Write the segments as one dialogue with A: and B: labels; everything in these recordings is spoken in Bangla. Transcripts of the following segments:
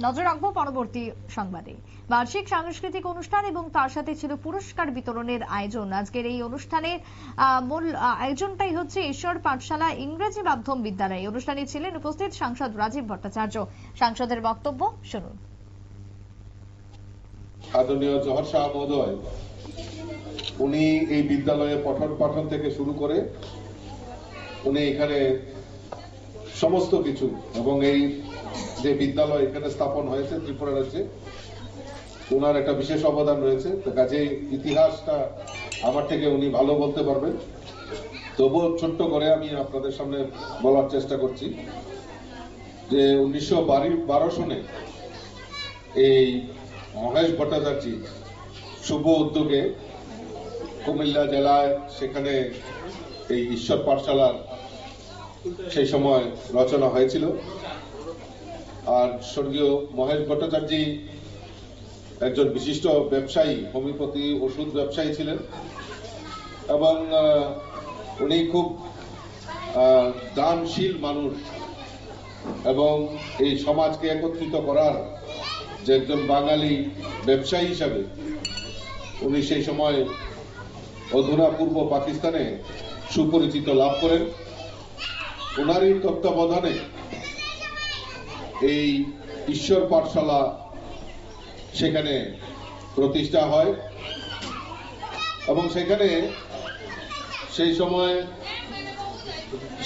A: নজর রাখব পরবর্তী সংবাদে। বার্ষিক সাংস্কৃতিক অনুষ্ঠান এবং তার সাথে ছিল পুরস্কার বিতরণের আয়োজন। আজকের এই অনুষ্ঠানের মূল আয়োজনটাই হচ্ছে ঈশ্বর পাঠশালা ইংরেজি মাধ্যম বিদ্যালয়। অনুষ্ঠানে ছিলেন উপস্থিত সাংসদ রাজীব ভট্টাচার্য। সাংসদের বক্তব্য শুনুন।
B: আদরণীয় জহর শাহ মহোদয়, উনি এই বিদ্যালয়ে পঠন পাঠন থেকে শুরু করে উনি এখানে সমস্ত কিছু এবং এই যে বিদ্যালয় এখানে স্থাপন হয়েছে ত্রিপুরা রাজ্যে ওনার একটা বিশেষ অবদান রয়েছে। তো কাজেই ইতিহাসটা আমার থেকে উনি ভালো বলতে পারবেন। তবুও ছোট্ট করে আমি আপনাদের সামনে বলার চেষ্টা করছি যে উনিশশো বারো সনে এই মহেশ ভট্টাচার্য শুভ উদ্যোগে কুমিল্লা জেলায় সেখানে এই ঈশ্বর পাঠশালার সেই সময় রচনা হয়েছিল। আর স্বর্গীয় মহেশ ভট্টাচার্য একজন বিশিষ্ট ব্যবসায়ী, হোমিওপ্যাথি ওষুধ ব্যবসায়ী ছিলেন। এবং উনি খুব দানশীল মানুষ। এবং এই সমাজকে একত্রিত করার যে একজন বাঙালি ব্যবসায়ী হিসাবে উনি সেই সময় অধুনা পূর্ব পাকিস্তানে সুপরিচিত লাভ করেন। ওনারই তত্ত্বাবধানে এই ঈশ্বর পাঠশালা সেখানে প্রতিষ্ঠা হয়। এবং সেখানে সেই সময়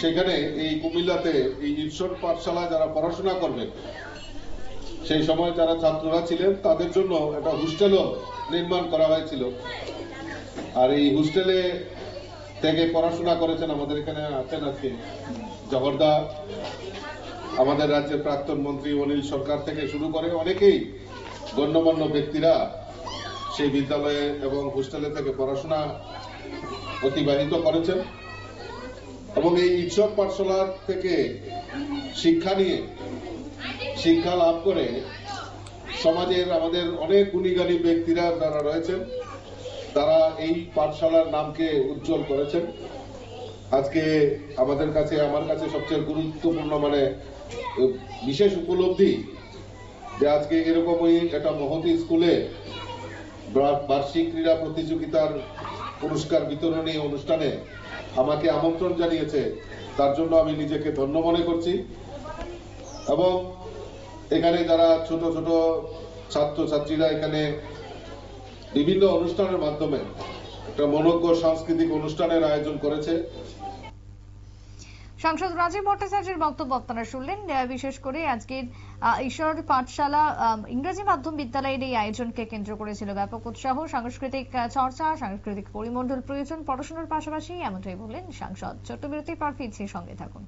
B: সেখানে এই কুমিল্লাতে এই ঈশ্বর পাঠশালা যারা পড়াশোনা করবেন, সেই সময় যারা ছাত্ররা ছিলেন, তাদের জন্য একটা হোস্টেলও নির্মাণ করা হয়েছিল। আর এই হোস্টেলে থেকে পড়াশোনা করেছেন আমাদের এখানে আছেন আজকে জগরদা আমাদের রাজ্যের প্রাক্তন মন্ত্রী অনিল সরকার থেকে শুরু করে অনেকেই গণ্যমান্য ব্যক্তিরা সেই বিদ্যালয়ে এবং হোস্টেলে থেকে পড়াশোনা অতিবাহিত করেছেন এবং এই ঈশ্বর পাঠশালা থেকে শিক্ষা নিয়ে শিক্ষা লাভ করে সমাজের আমাদের অনেক গুণীগানী ব্যক্তিরা যারা রয়েছেন, তারা এই পাঠশালার নামকে উজ্জ্বল করেছেন। আজকে আমাদের কাছে, আমার কাছে সবচেয়ে গুরুত্বপূর্ণ মানে বিশেষ উপলব্ধি যে আজকে এরকমই একটা মহতি স্কুলে বার্ষিক ক্রীড়া প্রতিযোগিতার পুরস্কার বিতরণী অনুষ্ঠানে আমাকে আমন্ত্রণ জানিয়েছে। তার জন্য আমি নিজেকে ধন্য মনে করছি। এবং এখানে যারা ছোট ছোট ছাত্র ছাত্রীরা এখানে বিভিন্ন অনুষ্ঠানের মাধ্যমে একটা মনজ্ঞ সাংস্কৃতিক অনুষ্ঠানের আয়োজন করেছে।
A: সাংসদ রাজীব ভট্টাচার্যের বক্তব্য আপনারা শুনলেন। বিশেষ করে আজকের ঈশ্বর পাঠশালা ইংরেজি মাধ্যম বিদ্যালয়ের এই আয়োজনকে কেন্দ্র করেছিল ব্যাপক উৎসাহ, সাংস্কৃতিক চর্চা, সাংস্কৃতিক পরিমণ্ডল প্রয়োজন, পড়াশোনার পাশাপাশি এমনটাই বললেন সাংসদ। ছোট্ট বিরতির পর ফিরছি, সঙ্গে থাকুন।